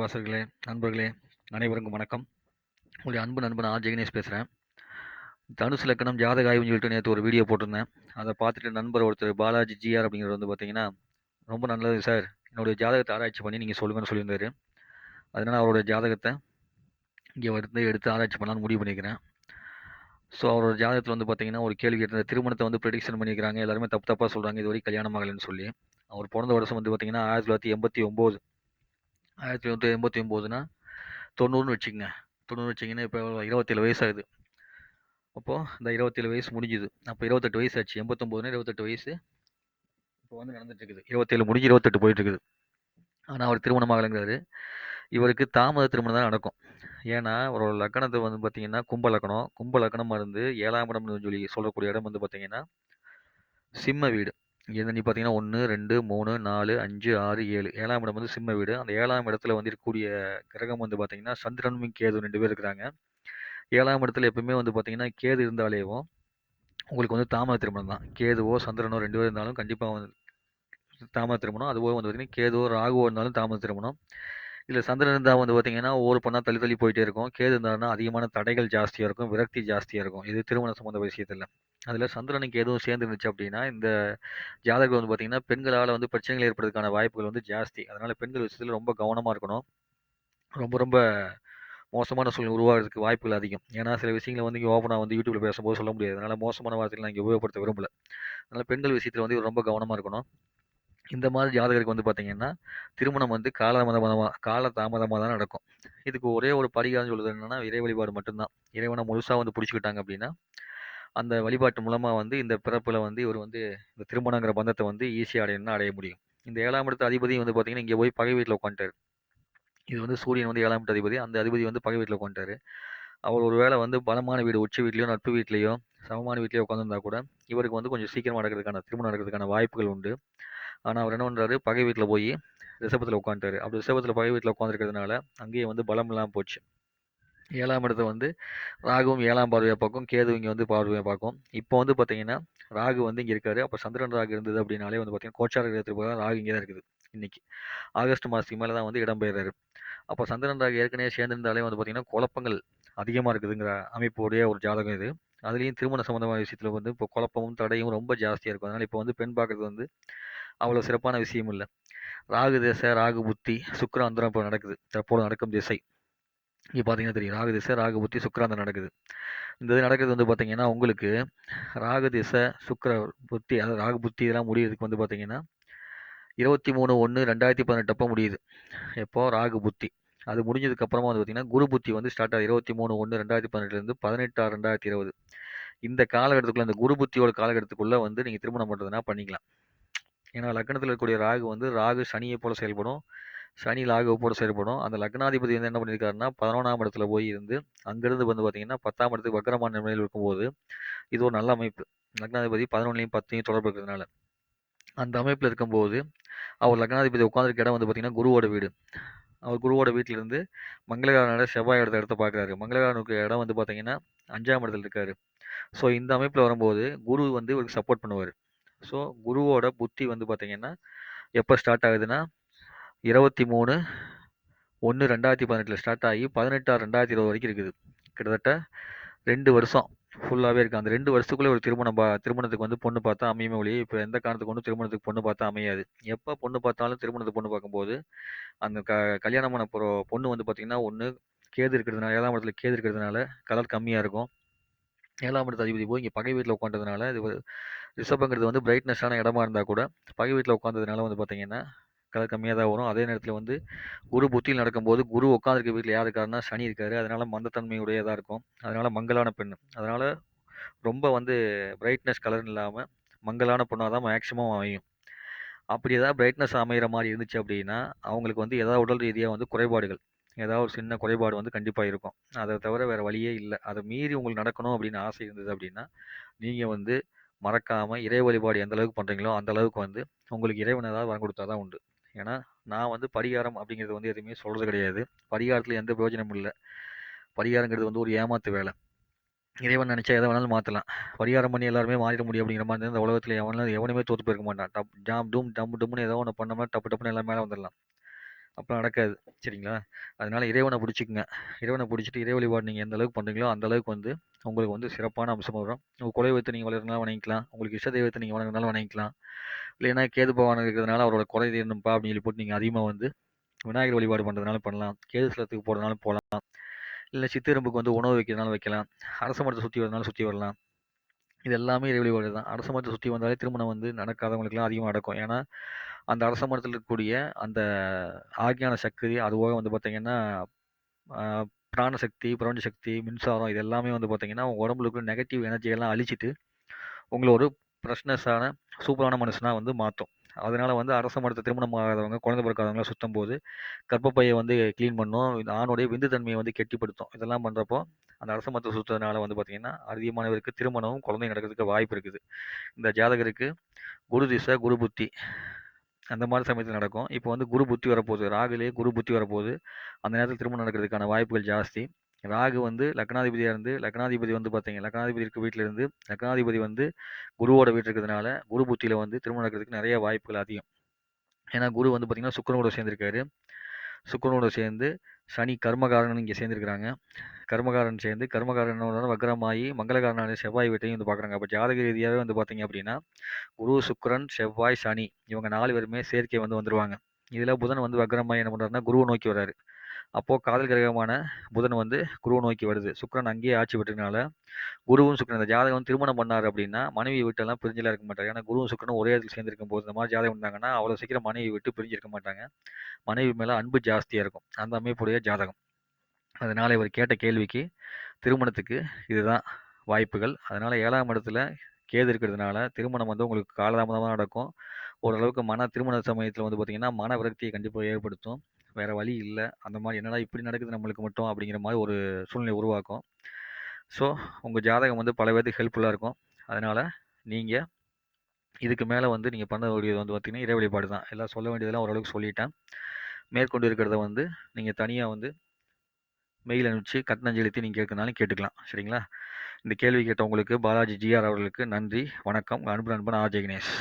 வாசகர்களே, நண்பர்களே அனைவருக்கும் வணக்கம். உங்களுடைய அன்பு நண்பன் ஆர். ஜெகனேஷ் பேசுகிறேன் தனுசு லக்கணம் ஜாதக ஆய்வுன்னு சொல்லிட்டு நேற்று ஒரு வீடியோ போட்டிருந்தேன். அதை பார்த்துட்டு நண்பர் ஒருத்தர் பாலாஜி ஜி.ஆர். அப்படிங்கிறது வந்து பார்த்தீங்கன்னா, "ரொம்ப நல்லது சார். என்னுடைய ஜாதகத்தை ஆராய்ச்சி பண்ணி நீங்கள் சொல்லுங்கன்னு" சொல்லியிருந்தாரு. அதனால் அவரோட ஜாதகத்தை இங்கே வந்து எடுத்து ஆராய்ச்சி பண்ணலான்னு முடிவு பண்ணிக்கிறேன் ஸோ அவரோட ஜாதகத்தில் வந்து பார்த்தீங்கன்னா, ஒரு கேள்வி கேட்டிருந்தேன். திருமணத்தை வந்து ப்ரெடிக்ஷன் பண்ணிக்கிறாங்க எல்லாருமே தப்பு தப்பாக சொல்கிறாங்க இது வரைக்கும் கல்யாணம் ஆகலைன்னு சொல்லி. அவர் பிறந்த வருஷம் வந்து பார்த்தீங்கன்னா, 1989 1989னா 90ன்னு வச்சுக்கங்க. 90 வச்சீங்கன்னா, இப்ப எவ்வளோ 27 வயசு ஆகுது. அப்போது இந்த 27 வயசு முடிஞ்சுது. அப்போ இருபத்தெட்டு வயசு ஆச்சு. 89னா 28 வயசு. இப்போ வந்து நடந்துட்டுருக்குது இருக்குது. 27 முடிஞ்சு இருபத்தெட்டு போயிட்டுருக்குது ஆனால் அவர் திருமணம் ஆகலைங்கிறாரு. இவருக்கு தாமத திருமணம் தான் நடக்கும். ஏன்னா, அவரோட லக்கணத்தை வந்து பார்த்தீங்கன்னா, கும்ப லக்கணம் கும்ப லக்கணமாக இருந்து ஏழாம் இடம்னு சொல்லி சொல்லக்கூடிய இடம் வந்து பார்த்தீங்கன்னா, சிம்ம வீடு. இங்க நீ பார்த்தீங்கன்னா 1, 2, 3, 4, 5, 6, 7 7ஆம் இடம் வந்து சிம்ம வீடு. அந்த ஏழாம் இடத்துல வந்து இருக்கக்கூடிய கிரகம் வந்து பார்த்தீங்கன்னா, சந்திரனும், கேது ரெண்டு பேர் இருக்கிறாங்க. ஏழாம் இடத்துல எப்பவுமே வந்து பார்த்தீங்கன்னா, கேது இருந்தாலேவும் உங்களுக்கு வந்து தாமத திருமணம் தான். கேதுவோ, சந்திரனோ ரெண்டு பேர் இருந்தாலும் கண்டிப்பாக வந்து தாமத திருமணம். அதுபோக வந்து பார்த்தீங்கன்னா, கேதுவோ, ராகுவோ இருந்தாலும் தாமத திருமணம். இல்லை சந்திரன் இருந்தால் வந்து பார்த்தீங்கன்னா, ஒவ்வொரு பொண்ணா தள்ளி தள்ளி போயிட்டே இருக்கும். கேது இருந்தாருன்னா அதிகமான தடைகள் ஜாஸ்தியாக இருக்கும். விரக்தி ஜாஸ்தியாக இருக்கும். இது திருமணம் சம்மந்த விஷயத்தில் அதில் சந்திரனுக்கு எதுவும் சேர்ந்து இருந்துச்சு அப்படின்னா, இந்த ஜாதகம் வந்து பார்த்தீங்கன்னா, பெண்களால் வந்து பிரச்சனைகள் ஏற்படுறதுக்கான வாய்ப்புகள் வந்து ஜாஸ்தி. அதனால் பெண்கள் விஷயத்தில் ரொம்ப கவனமாக இருக்கணும். ரொம்ப ரொம்ப மோசமான சூழ்நிலை உருவாகிறதுக்கு வாய்ப்புகள் அதிகம். ஏன்னா, சில விஷயங்கள வந்து இங்கே ஓப்பனாக வந்து யூடியூப்பில் பேசும்போது சொல்ல முடியாது. அதனால் மோசமான வார்த்தைகள் நான் இங்கே உபயோகப்படுத்த விரும்பல. அதனால் பெண்கள் விஷயத்தில் வந்து இவர் ரொம்ப கவனமாக இருக்கணும். இந்த மாதிரி ஜாதகருக்கு வந்து பார்த்தீங்கன்னா, திருமணம் வந்து காலதாமதமா கால தாமதமாக தான் நடக்கும். இதுக்கு ஒரே ஒரு பரிகாரம் சொல்கிறது என்னென்னா இறை வழிபாடு மட்டும்தான் இறைவனை முழுசாக வந்து பிடிச்சிக்கிட்டாங்க அப்படின்னா, அந்த வழிபாட்டு மூலமாக வந்து இந்த பிறப்பில் வந்து இவர் வந்து இந்த திருமணங்கிற பந்தத்தை வந்து ஈஸியாக அடையணும்னா அடைய முடியும். இந்த ஏழாம் இடத்து அதிபதி வந்து பார்த்தீங்கன்னா, இங்கே போய் பகை வீட்டில் உட்காந்துட்டார் இது வந்து சூரியன் வந்து ஏழாம் இடத்து அதிபதி. அந்த அதிபதி வந்து பகை வீட்டில் உட்காந்துட்டார் அவர் ஒரு வேளை வந்து பலமான வீடு உச்சி வீட்லேயோ நட்பு வீட்லேயோ சமமான வீட்லேயோ உட்காந்துருந்தா கூட, இவருக்கு வந்து கொஞ்சம் சீக்கிரமாக நடக்கிறதுக்கான திருமணம் நடக்கிறதுக்கான வாய்ப்புகள் உண்டு. ஆனால் அவர் என்ன பண்ணுறாரு பகை வீட்டில் போய் ரிசபத்தில் உட்காந்துட்டாரு. அப்படி ரிசபத்தில் பகை வீட்டில் உட்காந்துருக்கிறதுனால அங்கேயே வந்து பலம் இல்லாமல் போச்சு. ஏழாம் இடத்தை வந்து ராகுவும் ஏழாம் பார்வையாக பார்க்கும். கேது இங்கே வந்து பார்வையாக பார்க்கும். இப்போ வந்து பார்த்தீங்கன்னா, ராகு வந்து இங்கே இருக்காரு. அப்போ சந்திரன், ராகு இருந்தது அப்படின்னாலே வந்து பார்த்தீங்கன்னா, கோச்சார கிரகத்துக்கு போக ராகு இங்கே தான் இருக்குது. இன்னைக்கு. ஆகஸ்ட் மாதத்துக்கு மேலே தான் வந்து இடம்பெயர்றாரு அப்போ சந்திரன், ராகு ஏற்கனவே சேர்ந்திருந்தாலே வந்து பார்த்தீங்கன்னா, குழப்பங்கள் அதிகமாக இருக்குதுங்கிற அமைப்புடைய ஒரு ஜாதகம் இது. அதுலேயும் திருமண சம்மந்தமான விஷயத்தில் வந்து இப்போ குழப்பமும், தடையும் ரொம்ப ஜாஸ்தியாக இருக்கும். அதனால் இப்போ வந்து பெண் பார்க்குறது வந்து அவ்வளோ சிறப்பான விஷயம் இல்லை ராகு திசை, ராகு புத்தி, சுக்கிராந்தரம் இப்போ நடக்குது. தற்போது நடக்கும் திசை. இங்கே பார்த்தீங்கன்னா தெரியும். ராகு திசை, ராகு புத்தி, சுக்கராந்தம் நடக்குது. இந்த இது நடக்கிறது வந்து பார்த்தீங்கன்னா, உங்களுக்கு ராகு திசை, சுக்கர புத்தி அதாவது ராகு புத்தி இதெல்லாம் முடியறதுக்கு வந்து பார்த்தீங்கன்னா, இருபத்தி மூணு ஒன்று ரெண்டாயிரத்தி பதினெட்டு அப்போ முடியுது. எப்போ? ராகு புத்தி. அது முடிஞ்சதுக்கு அப்புறமா வந்து பார்த்தீங்கன்னா, குரு புத்தி வந்து ஸ்டார்ட் ஆகுது. 23/1/2018லேருந்து 18/6/2020 இந்த காலகட்டத்துக்குள்ளே இந்த குரு புத்தியோட காலகட்டத்துக்குள்ளே வந்து நீங்கள் திருமணம் பண்ணுறதுனா பண்ணிக்கலாம். ஏன்னா, லக்னத்தில் இருக்கக்கூடிய ராகு வந்து ராகு சனியை போல் செயல்படும். சனி ராகுவ செயல்படும். அந்த லக்னாதிபதி வந்து என்ன பண்ணியிருக்காருன்னா, 11ஆம் இடத்துல போய் இருந்து, அங்கிருந்து வந்து பார்த்தீங்கன்னா, 10ஆம் இடத்துக்கு வக்கரமான நிலையில் இருக்கும்போது, இது ஒரு நல்ல அமைப்பு. லக்னாதிபதி 11லயும் 10யும் தொடர்பு இருக்கிறதுனால. அந்த அமைப்பில் இருக்கும்போது, அவர் லக்னாதிபதி உட்காந்துருக்க இடம் வந்து பார்த்தீங்கன்னா, குருவோட வீடு. அவர் குருவோட வீட்ல இருந்து செவ்வாய் இடத்த இடத்த பார்க்குறாரு. மங்களகாரனுக்கு இடம் வந்து பார்த்தீங்கன்னா, அஞ்சாம் இடத்துல இருக்காரு. ஸோ இந்த அமைப்பில் வரும்போது, குரு வந்து இவருக்கு சப்போர்ட் பண்ணுவார் ஸோ குருவோட புத்தி வந்து பார்த்தீங்கன்னா, எப்போ ஸ்டார்ட் ஆகுதுன்னா, 23/1/2018ல ஸ்டார்ட் ஆகி 18/6/2020 வரைக்கும் இருக்குது. கிட்டத்தட்ட ரெண்டு வருஷம் ஃபுல்லாகவே இருக்குது அந்த ரெண்டு வருஷத்துக்குள்ளே ஒரு திருமணம் பா திருமணத்துக்கு வந்து பொண்ணு பார்த்தா அமையுமே ஒழிய, இப்போ எந்த காரணத்துக்கு கொண்டும் திருமணத்துக்கு பொண்ணு பார்த்தா அமையாது. எப்போ பொண்ணு பார்த்தாலும் திருமணத்துக்கு பொண்ணு பார்க்கும்போது, அந்த க கல்யாணமான போகிற பொண்ணு வந்து பார்த்தீங்கன்னா, ஒன்று கேது இருக்கிறதுனால ஏழாம் இடத்துல கேது இருக்கிறதுனால கலர் கம்மியாக இருக்கும். ஏழாம் இடத்து அதிபதி போய் இங்கே பகை வீட்டில் உட்காந்ததுனால இது ரிஷபங்கிறது வந்து பிரைட்னஸான இடமா இருந்தால் கூட, பகை வீட்டில் உட்காந்ததுனால வந்து பார்த்திங்கன்னா கலர் கம்மியாக தான் வரும். அதே நேரத்தில் வந்து குரு புத்தியில் நடக்கும்போது, குரு உட்காந்துருக்க வீட்டில் யார் இருக்காருன்னா, சனி இருக்காரு. அதனால மந்தத்தன்மையுடையதாக இருக்கும். அதனால மங்களான பெண் அதனால ரொம்ப வந்து பிரைட்னஸ் கலர் இல்லாமல் மங்களான பொண்ணாக தான் மேக்ஸிமம் அமையும். அப்படி ஏதாவது பிரைட்னஸ் அமைகிற மாதிரி இருந்துச்சு அப்படின்னா, அவங்களுக்கு வந்து ஏதாவது உடல் ரீதியாக வந்து குறைபாடுகள், ஏதாவது ஒரு சின்ன குறைபாடு வந்து கண்டிப்பாக இருக்கும். அதை தவிர வேறு வழியே இல்லை அதை மீறி உங்களுக்கு நடக்கணும் அப்படின்னு ஆசை இருந்தது அப்படின்னா, நீங்கள் வந்து மறக்காமல் இறை வழிபாடு எந்த அளவுக்கு பண்ணுறீங்களோ அந்த அளவுக்கு வந்து உங்களுக்கு இறைவன் ஏதாவது வரம் கொடுத்தா தான் உண்டு. ஏன்னா, நான் வந்து பரிகாரம் அப்படிங்கிறது வந்து எதுவுமே சொல்கிறது கிடையாது. பரிகாரத்தில் எந்த பிரயோஜனமும் இல்லை பரிகாரங்கிறது வந்து ஒரு ஏமாத்து வேலை இறைவன் நினச்சா எதை வேணாலும் மாற்றலாம் பரிகாரம் பண்ணி எல்லாருமே மாறிட முடியும் அப்படிங்கிற மாதிரி இந்த உலகத்தில் எவனாலும் எவனுமே தோற்று போயிருக்க மாட்டான். டப் ஜாம் டூம் டம் டும்னு ஏதோ ஒன்று பண்ணோம்னா, டப்பு டப்புன்னு எல்லாம் மேலே வந்துடலாம் அப்போ நடக்காது. சரிங்களா? அதனால இறைவனை பிடிச்சிக்குங்க. இறைவனை பிடிச்சிட்டு இறை வழிபாடு நீங்கள் எந்த அளவுக்கு பண்ணுறீங்களோ அந்த அளவுக்கு வந்து உங்களுக்கு வந்து சிறப்பான அம்சம் வரும். உங்கள் குலதெய்வத்தை நீங்கள் வளர்னாலும் வணங்கிக்கலாம். உங்களுக்கு இஷ்ட தெய்வத்தை நீங்கள் வணங்கினாலும் வணங்கிக்கலாம். இல்லைன்னா கேது பகவான் இருக்கிறதுனால அவரோட குறை தீரணும்ப்பா அப்படின்னு சொல்லி போட்டு நீங்கள் அதிகமாக வந்து விநாயகர் வழிபாடு பண்ணுறதுனால பண்ணலாம். கேது ஸ்தலத்துக்கு போகிறதுனாலும் போகலாம் இல்லை சித்திரம்புக்கு வந்து உணவு வைக்கிறதுனால வைக்கலாம். அரச மரத்தை சுற்றி வரதுனால சுற்றி வரலாம். இது எல்லாமே இறை வழிபாடு தான். அரச மரத்தை சுற்றி வந்தாலே திருமணம் வந்து நடக்காதவங்களுக்குலாம் அதிகமாக நடக்கும். ஏன்னா அந்த அரச மரத்தில் இருக்கக்கூடிய அந்த ஆக்ஞான சக்தி அதுபோக வந்து பார்த்திங்கன்னா பிராணசக்தி பிரபஞ்ச சக்தி மின்சாரம் இது எல்லாமே வந்து பார்த்திங்கன்னா உங்கள் உடம்புல இருக்கிற நெகட்டிவ் எனர்ஜியெல்லாம் அழிச்சிட்டு உங்களை ஒரு ஃப்ரெஷ்னஸான சூப்பரான மனுஷனாக வந்து மாற்றும் அதனால் வந்து அரச மரத்தை திருமணம் ஆகாதவங்க குழந்தை பிறக்காதவங்களாம் சுத்தம் போது கர்ப்பப்பையை வந்து க்ளீன் பண்ணும் ஆணுடைய விந்து தன்மையை வந்து கெட்டிப்படுத்தும். இதெல்லாம் பண்ணுறப்போ அந்த அரச மரத்தை சுற்றுறதுனால வந்து பார்த்திங்கன்னா அதிகமானவருக்கு திருமணமும் குழந்தை நடக்கிறதுக்கு வாய்ப்பு இருக்குது. இந்த ஜாதகருக்கு குரு திசை குரு புத்தி அந்த மாதிரி சமயத்தில் நடக்கும். இப்போ வந்து குரு புத்தி வரப்போகுது. ராகுலேயே குரு புத்தி வரப்போகுது. அந்த நேரத்தில் திருமணம் நடக்கிறதுக்கான வாய்ப்புகள் ஜாஸ்தி. ராகு வந்து லக்னாதிபதியாக இருந்து லக்னாதிபதி வந்து பார்த்தீங்க லக்னாதிபதி இருக்க வீட்டில் இருந்து லக்னாதிபதி வந்து குருவோட வீட்டு இருக்கிறதுனால குரு புத்தியில் வந்து திருமணம் நடக்கிறதுக்கு நிறைய வாய்ப்புகள் அதிகம். ஏன்னா குரு வந்து பார்த்திங்கன்னா சுக்கரனோட சேர்ந்திருக்காரு. சுக்கரனோட சேர்ந்து சனி கர்மகாரன் இங்கே சேர்ந்துருக்கிறாங்க. கர்மகாரன் சேர்ந்து கர்மகாரனோட வக்ரமாகி மங்களகாரனான செவ்வாய் வீட்டையும் வந்து பார்க்குறாங்க அப்போ ஜாதக ரீதியாகவே வந்து பார்த்தீங்க அப்படின்னா குரு சுக்கரன் செவ்வாய் சனி இவங்க நாலு பேருமே சேர்க்கை வந்து வந்துருவாங்க. இதில் புதன் வந்து வக்ரமாகி என்ன பண்ணுறாருன்னா குருவை நோக்கி வர்றாரு. அப்போது காதல் கிரகமான புதன் வந்து குருவை நோக்கி வருது. சுக்கரன் அங்கேயே ஆட்சி பெற்றதுனால குருவும் சுக்கரன் இந்த ஜாதகம் திருமணம் பண்ணார் அப்படின்னா மனைவி விட்டெல்லாம் பிரிஞ்சலாம் இருக்க மாட்டாங்க. ஏன்னா குருவும் சுக்கரனும் ஒரே இடத்துல சேர்ந்துருக்கும் போது இந்த மாதிரி ஜாதகம் இருந்தாங்கன்னா அவ்வளோ சீக்கிரம் மனைவி விட்டு பிரிஞ்சிருக்க மாட்டாங்க. மனைவி மேலே அன்பு ஜாஸ்தியாக இருக்கும். அந்த அமைப்புடைய ஜாதகம். அதனால் இவர் கேட்ட கேள்விக்கு திருமணத்துக்கு இதுதான் வாய்ப்புகள். அதனால் ஏழாம் இடத்துல கேது இருக்கிறதுனால திருமணம் வந்து உங்களுக்கு காலதாமதமாக நடக்கும். ஓரளவுக்கு மன திருமண சமயத்தில் வந்து பார்த்திங்கன்னா மன விரக்தியை கண்டிப்பாக ஏற்படுத்தும். வேறு வழி இல்லை. அந்த மாதிரி என்னடா இப்படி நடக்குது நம்மளுக்கு மட்டும் அப்படிங்கிற மாதிரி ஒரு சூழ்நிலை உருவாக்கும். ஸோ உங்கள் ஜாதகம் வந்து பல பேருக்கு ஹெல்ப்ஃபுல்லாக இருக்கும். அதனால் நீங்கள் இதுக்கு மேலே வந்து நீங்கள் பண்ண வேண்டியது வந்து பார்த்திங்கன்னா இறை வழிபாடு தான். எல்லாம் சொல்ல வேண்டியதெல்லாம் ஓரளவுக்கு சொல்லிட்டேன். மேற்கொண்டு இருக்கிறத வந்து நீங்கள் தனியாக வந்து மெயில் அனுப்பிச்சு கட்டணம் செலுத்தி நீங்கள் கேட்கறதுனாலும் கேட்டுக்கலாம். சரிங்களா? இந்த கேள்வி கேட்டவங்களுக்கு பாலாஜி ஜிஆர் அவர்களுக்கு நன்றி. வணக்கம். அன்பு நண்பன் ஆர் ஜெகணேஷ்.